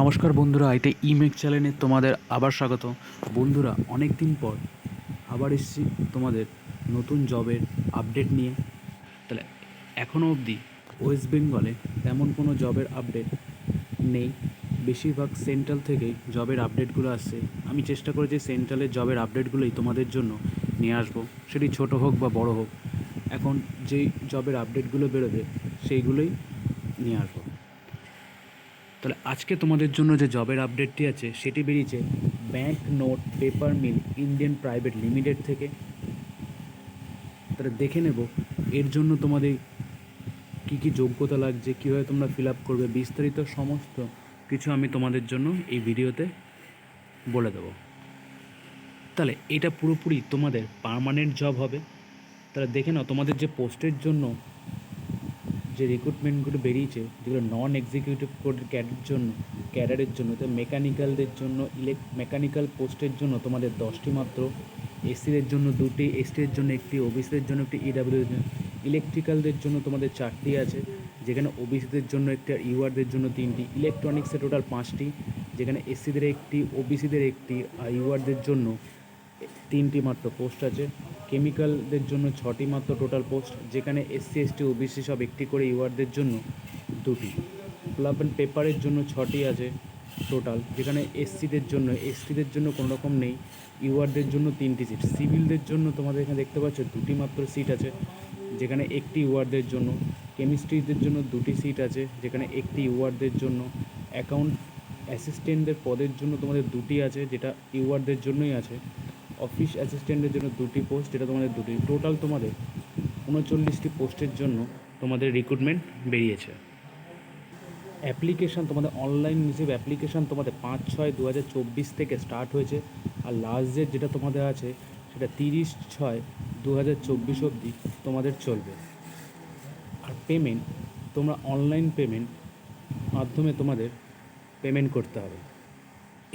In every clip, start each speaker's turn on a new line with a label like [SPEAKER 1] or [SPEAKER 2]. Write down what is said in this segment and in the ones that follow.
[SPEAKER 1] নমস্কার বন্ধুরা আইতে ইমেক চ্যানেলে তোমাদের আবার স্বাগত। বন্ধুরা অনেক দিন পর আবার এসেছি তোমাদের নতুন জবের আপডেট নিয়ে। তাহলে এখনও অবধি ওয়েস্ট বেঙ্গলে তেমন কোনো জবের আপডেট নেই। বেশিরভাগ সেন্ট্রাল থেকেই জবের আপডেটগুলো আসছে। আমি চেষ্টা করেছি সেন্ট্রালের জবের আপডেটগুলোই তোমাদের জন্য নিয়ে আসব। সেটি ছোট হোক বা বড় হোক, এখন যেই জবের আপডেটগুলো বেরোবে সেইগুলোই নিয়ে আসব। তাহলে আজকে তোমাদের জন্য যে জবের আপডেটটি আছে, সেটি বেরিয়েছে bank note paper mill Indian private limited থেকে। তাহলে দেখে নেব, এর জন্য তোমাদের কী কী যোগ্যতা লাগছে, কীভাবে তোমরা ফিল আপ করবে, বিস্তারিত সমস্ত কিছু আমি তোমাদের জন্য এই ভিডিওতে বলে দেবো। তাহলে এটা পুরোপুরি তোমাদের পার্মানেন্ট জব হবে। তাহলে দেখে নাও, তোমাদের যে পোস্টের জন্য যে রিক্রুটমেন্টগুলো বেরিয়েছে, যেগুলো নন এক্সিকিউটিভ কোডের ক্যাডের জন্য ক্যাডারের জন্য, তো মেকানিক্যালদের জন্য ইলেক মেকানিক্যাল পোস্টের জন্য তোমাদের দশটি মাত্র এসসিদের জন্য দুটি এসটির জন্য একটি ওবিসিদের জন্য একটি ইডাব্লিউ ইলেকট্রিক্যালদের জন্য। তোমাদের চারটি আছে, যেখানে ওবিসিদের জন্য একটি আর ইউআরদের জন্য তিনটি। ইলেকট্রনিক্সে টোটাল পাঁচটি, যেখানে এসসিদের একটি ওবিসিদের একটি, আর ইউআরদের জন্য তিনটি মাত্র পোস্ট আছে। কেমিক্যালদের জন্য ছটি মাত্র টোটাল পোস্ট, যেখানে এসসি, এসটি, ওবিসি সব একটি করে ইউআরদের জন্য দুটি। প্লাব অ্যান্ড পেপারের জন্য ছটি আছে টোটাল, যেখানে এসসিদের জন্য, এসটিদের জন্য কোনো রকম নেই, ইউআরদের জন্য তিনটি সিট। সিভিলদের জন্য তোমাদের এখানে দেখতে পাচ্ছ দুটি মাত্র সিট আছে, যেখানে একটি ইউআরদের জন্য। কেমিস্ট্রিদের জন্য দুটি সিট আছে, যেখানে একটি ইউআরদের জন্য। অ্যাকাউন্ট অ্যাসিস্ট্যান্টদের পদের জন্য তোমাদের দুটি আছে, যেটা ইউআরদের জন্যই আছে। অফিস অ্যাসিস্ট্যান্টের জন্য দুটি পোস্ট যেটা তোমাদের দুটি। টোটাল তোমাদের উনচল্লিশটি পোস্টের জন্য তোমাদের রিক্রুটমেন্ট বেরিয়েছে। অ্যাপ্লিকেশান তোমাদের অনলাইন হিসেবে অ্যাপ্লিকেশান তোমাদের পাঁচ ছয় দু হাজার চব্বিশ থেকে স্টার্ট হয়েছে। আর লাস্ট ডেট যেটা তোমাদের আছে, সেটা তিরিশ ছয় দু হাজার চব্বিশ অবধি তোমাদের চলবে। আর পেমেন্ট তোমরা অনলাইন পেমেন্ট মাধ্যমে তোমাদের পেমেন্ট করতে হবে।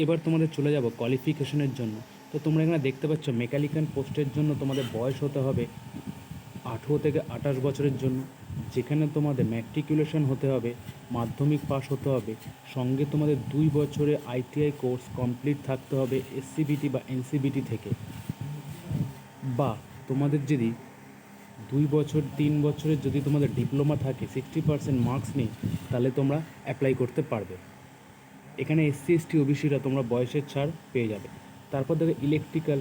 [SPEAKER 1] এবার তোমাদের চলে যাব কোয়ালিফিকেশনের জন্য। তো তোমরা এখানে দেখতে পাচ্ছ মেকানিক্যাল পোস্টের জন্য তোমাদের বয়স হতে হবে আঠেরো থেকে আঠাশ বছরের জন্য। যেখানে তোমাদের ম্যাট্রিকুলেশন হতে হবে, মাধ্যমিক পাস হতে হবে, সঙ্গে তোমাদের দুই বছরে আইটিআই কোর্স কমপ্লিট থাকতে হবে এসসিবিটি বা এনসিবিটি থেকে। বা তোমাদের যদি দুই বছর, তিন বছরের যদি তোমাদের ডিপ্লোমা থাকে সিক্সটি পার্সেন্ট মার্কস নেই, তাহলে তোমরা অ্যাপ্লাই করতে পারবে। এখানে এসসি এসটি ওবিসিরা তোমরা বয়সের ছাড় পেয়ে যাবে। তারপর দেখো ইলেকট্রিক্যাল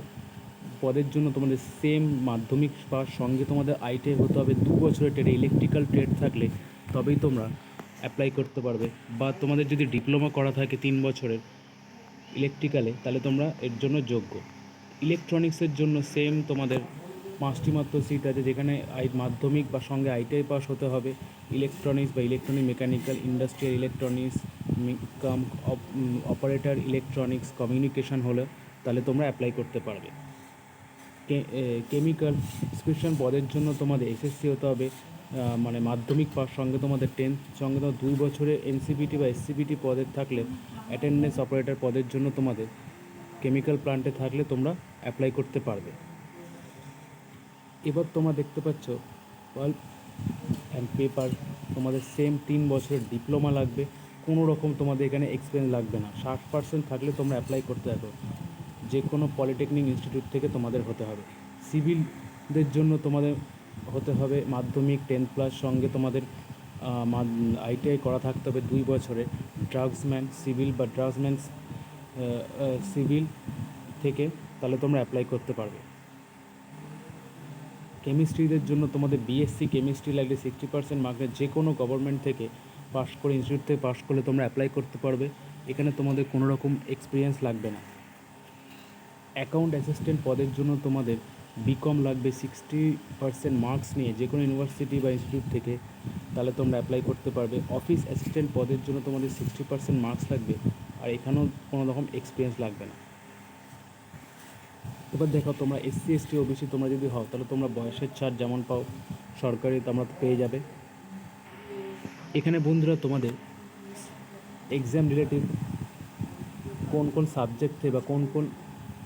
[SPEAKER 1] পদের জন্য তোমাদের সেম মাধ্যমিক পাস সঙ্গে তোমাদের আইটিআই হতে হবে, দু বছরের ট্রেড ইলেকট্রিক্যাল ট্রেড থাকলে তবেই তোমরা অ্যাপ্লাই করতে পারবে। বা তোমাদের যদি ডিপ্লোমা করা থাকে তিন বছরের ইলেকট্রিক্যালে তাহলে তোমরা এর জন্য যোগ্য। ইলেকট্রনিক্সের জন্য সেম তোমাদের পাঁচটি মাত্র সিট আছে, যেখানে আই মাধ্যমিক বা সঙ্গে আইটিআই পাস হতে হবে। ইলেকট্রনিক্স বা electronic mechanical industrial electronics cum operator electronics communication হলে। তাহলে তোমরা অ্যাপ্লাই করতে পারবে। কেমিক্যাল স্ক্রিপশন পদের জন্য তোমাদের এসএসসি হতে হবে মানে মাধ্যমিক পাস সঙ্গে তোমাদের টেন্থ সঙ্গে তোমার দুই বছরে এনসিবিটি বা এসসিবিটি পদের থাকলে অ্যাটেন্ডেন্স অপারেটর পদের জন্য তোমাদের কেমিক্যাল প্লান্টে থাকলে তোমরা অ্যাপ্লাই করতে পারবে। এবার তোমরা দেখতে পাচ্ছ পাল্প অ্যান্ড পেপার তোমাদের সেম তিন বছরের ডিপ্লোমা লাগবে, কোনো রকম তোমাদের এখানে এক্সপিরিয়েন্স লাগবে না। ষাট পার্সেন্ট থাকলে তোমরা অ্যাপ্লাই করতে পারবে যে কোনো পলিটেকনিক ইনস্টিটিউট থেকে তোমাদের হতে হবে। সিভিলদের জন্য তোমাদের হতে হবে মাধ্যমিক টেন্থ প্লাস, সঙ্গে তোমাদের আইটিআই করা থাকতে হবে দুই বছরে। ড্রাগসম্যান, সিভিল বা ড্রাগসম্যান সিভিল থেকে তাহলে তোমরা অ্যাপ্লাই করতে পারবে। কেমিস্ট্রিদের জন্য তোমাদের বিএসসি কেমিস্ট্রি লাগলে সিক্সটি পার্সেন্ট মার্কের যে কোনো গভর্নমেন্ট থেকে পাশ করে ইনস্টিটিউট থেকে পাশ করলে তোমরা অ্যাপ্লাই করতে পারবে। এখানে তোমাদের কোনো রকম এক্সপিরিয়েন্স লাগবে না। অ্যাকাউন্ট অ্যাসিস্ট্যান্ট পদের জন্য তোমাদের বিকম লাগবে সিক্সটি পার্সেন্ট মার্কস নিয়ে যে কোনো ইউনিভার্সিটি বা ইনস্টিটিউট থেকে, তাহলে তোমরা অ্যাপ্লাই করতে পারবে। অফিস অ্যাসিস্ট্যান্ট পদের জন্য তোমাদের সিক্সটি পার্সেন্ট মার্কস লাগবে আর এখানেও কোনো রকম এক্সপিরিয়েন্স লাগবে না। এবার দেখো তোমরা এসসি এসটি ওবিসি তোমরা যদি হও, তাহলে তোমরা বয়সের ছাড় যেমন পাও, সরকারি তোমরা পেয়ে যাবে। এখানে বন্ধুরা তোমাদের এক্সাম রিলেটিভ কোন কোন সাবজেক্টে বা কোন কোন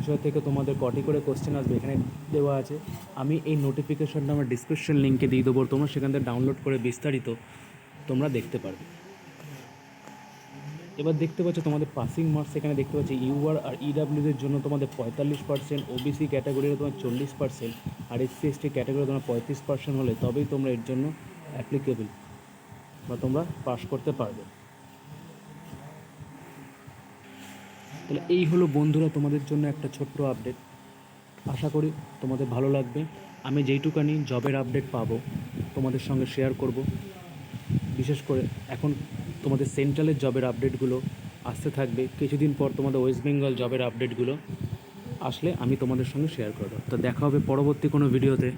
[SPEAKER 1] বিষয় থেকে তোমাদের কটি করে কোশ্চেন আসবে, এখানে দেওয়া আছে। আমি এই নোটিফিকেশনটা আমার ডিসক্রিপশন লিঙ্কে দিয়ে দেবো, তোমরা সেখান থেকে ডাউনলোড করে বিস্তারিত তোমরা দেখতে পারবে। এবার দেখতে পাচ্ছ, তোমাদের পাসিং মার্কস এখানে দেখতে পাচ্ছি ইউআর আর ইডাব্লিউদের জন্য তোমাদের পঁয়তাল্লিশ পার্সেন্ট ওবিসি ক্যাটাগরিতে তোমার চল্লিশ পার্সেন্ট আর এসসি এসটি ক্যাটাগরি তোমার পঁয়ত্রিশ পার্সেন্ট হলে তবেই তোমরা এর জন্য অ্যাপ্লিকেবল বা তোমরা পাস করতে পারবে। তাহলে এই হলো বন্ধুরা তোমাদের জন্য একটা ছোট্ট আপডেট আশা করি তোমাদের ভালো লাগবে। আমি যেইটুকানি জবের আপডেট পাবো, তোমাদের সঙ্গে শেয়ার করব। বিশেষ করে এখন তোমাদের সেন্ট্রালের জবের আপডেটগুলো আসতে থাকবে। কিছুদিন পর তোমাদের ওয়েস্ট বেঙ্গল জবের আপডেটগুলো আসলে আমি তোমাদের সঙ্গে শেয়ার করব। তো দেখা হবে পরবর্তী কোনো ভিডিওতে